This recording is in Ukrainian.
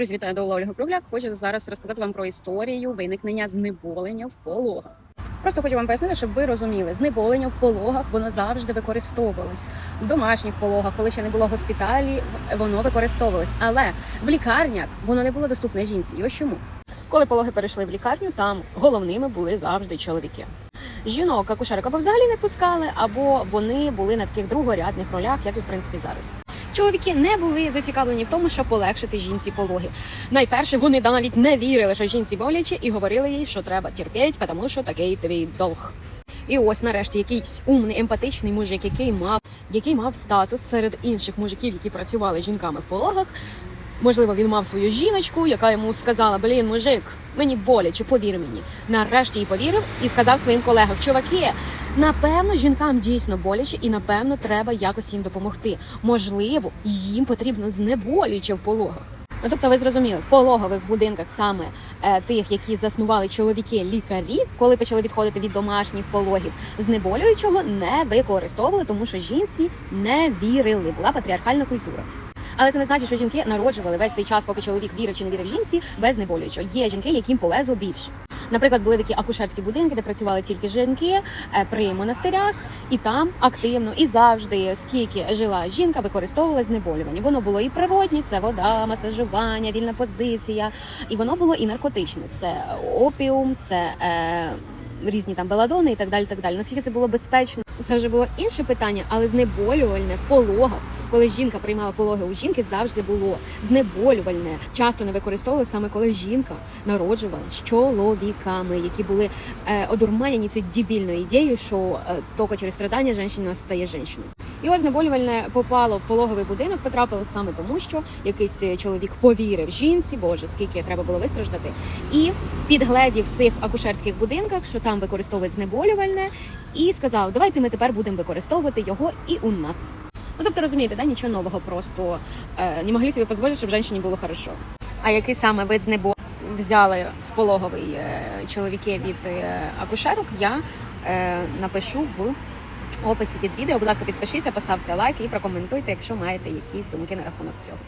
Друзі, вітаю до Ольги Кругляк. Хочу зараз розказати вам про історію виникнення знеболення в пологах. Просто хочу вам пояснити, щоб ви розуміли, знеболення в пологах воно завжди використовувалось в домашніх пологах, коли ще не було госпіталі, воно використовувалось. Але в лікарнях воно не було доступне жінці. І ось чому. Коли пологи перейшли в лікарню, там головними були завжди чоловіки. Жінок акушерок або взагалі не пускали, або вони були на таких другорядних ролях, як і в принципі зараз. Чоловіки не були зацікавлені в тому, щоб полегшити жінці пологи. Найперше вони навіть не вірили, що жінці боляче, і говорили їй, що треба терпіти, тому що такий твій долг. І ось нарешті якийсь умний, емпатичний мужик, який мав, який мав статус серед інших мужиків, які працювали жінками в пологах. Можливо, він мав свою жіночку, яка йому сказала: Блін, мужик, мені боляче, повір мені. Нарешті їй повірив і сказав своїм колегам: чуваки, напевно, жінкам дійсно боляче, і напевно треба якось їм допомогти. Можливо, їм потрібно знеболююче в пологах. Ну, тобто, ви зрозуміли, в пологових будинках саме е, тих, які заснували чоловіки-лікарі, коли почали відходити від домашніх пологів, знеболюючого не використовували, тому що жінці не вірили. Була патріархальна культура. Але це не значить, що жінки народжували весь цей час, поки чоловік вірив чи не вірив жінці, без знеболюючого. Є жінки, яким повезло більше. Наприклад, були такі акушерські будинки, де працювали тільки жінки е, при монастирях, і там активно і завжди, скільки жила жінка, використовувала знеболювання. Воно було і природні, це вода, масажування, вільна позиція, і воно було і наркотичне. Це опіум, це е, різні там беладони і так далі. Так далі. Наскільки це було безпечно? Це вже було інше питання, але знеболювальне в пологах, коли жінка приймала пологи у жінки, завжди було знеболювальне. Часто не використовували саме коли жінка народжувала з чоловіками, які були е, одурманені цією дебільною ідеєю, що е, тільки через страдання жінка стає жінкою. І ось знеболювальне попало в пологовий будинок, потрапило саме тому, що якийсь е, чоловік повірив жінці, боже, скільки треба було вистраждати, і підгледів цих акушерських будинках, що там використовують знеболювальне, і сказав, давайте ми тепер будемо використовувати його і у нас. Ну тобто розумієте, да, нічого нового, просто е, не могли собі дозволити, щоб жінці було хорошо. А який саме вид знебо взяли в пологовий е, чоловіки від е, акушерок, я е, напишу в описі під відео. Будь ласка, підпишіться, поставте лайк і прокоментуйте, якщо маєте якісь думки на рахунок цього.